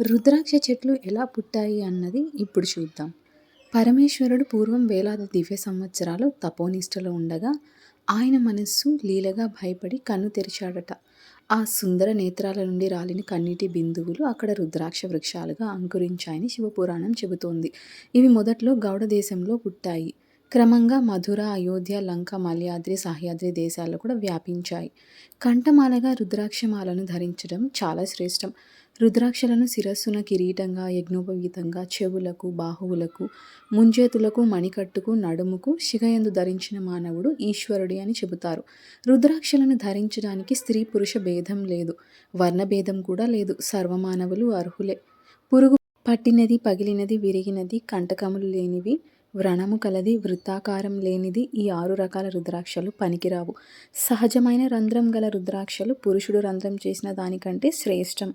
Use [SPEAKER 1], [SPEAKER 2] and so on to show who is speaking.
[SPEAKER 1] రుద్రాక్ష చెట్లు ఎలా పుట్టాయి అన్నది ఇప్పుడు చూద్దాం. పరమేశ్వరుడు పూర్వం వేలాది దివ్య సంవత్సరాలు తపోనిష్టలో ఉండగా ఆయన మనస్సు లీలగా భయపడి కన్ను తెరిచాడట. ఆ సుందర నేత్రాల నుండి రాలిన కన్నీటి బిందువులు అక్కడ రుద్రాక్ష వృక్షాలుగా అంకురించాయని శివపురాణం చెబుతోంది. ఇవి మొదట్లో గౌడ దేశంలో పుట్టాయి. క్రమంగా మధుర అయోధ్య లంక మలయాద్రి సహ్యాద్రి దేశాల్లో కూడా వ్యాపించాయి. కంఠమాలగా రుద్రాక్షమాలను ధరించడం చాలా శ్రేష్టం. రుద్రాక్షలను శిరస్సున కిరీటంగా యజ్ఞోపవీతంగా చెవులకు బాహువులకు ముంజేతులకు మణికట్టుకు నడుముకు శిగయందు ధరించిన మానవుడు ఈశ్వరుడి అని చెబుతారు. రుద్రాక్షలను ధరించడానికి స్త్రీ పురుష భేదం లేదు. వర్ణభేదం కూడా లేదు. సర్వమానవులు అర్హులే. పురుగు పట్టినది పగిలినది విరిగినది కంటకములు లేనివి వ్రణము కలది వృత్తాకారం లేనిది ఈ ఆరు రకాల రుద్రాక్షలు పనికిరావు. సహజమైన రంధ్రం గల రుద్రాక్షలు పురుషుడు రంధ్రం చేసిన దానికంటే శ్రేష్టం.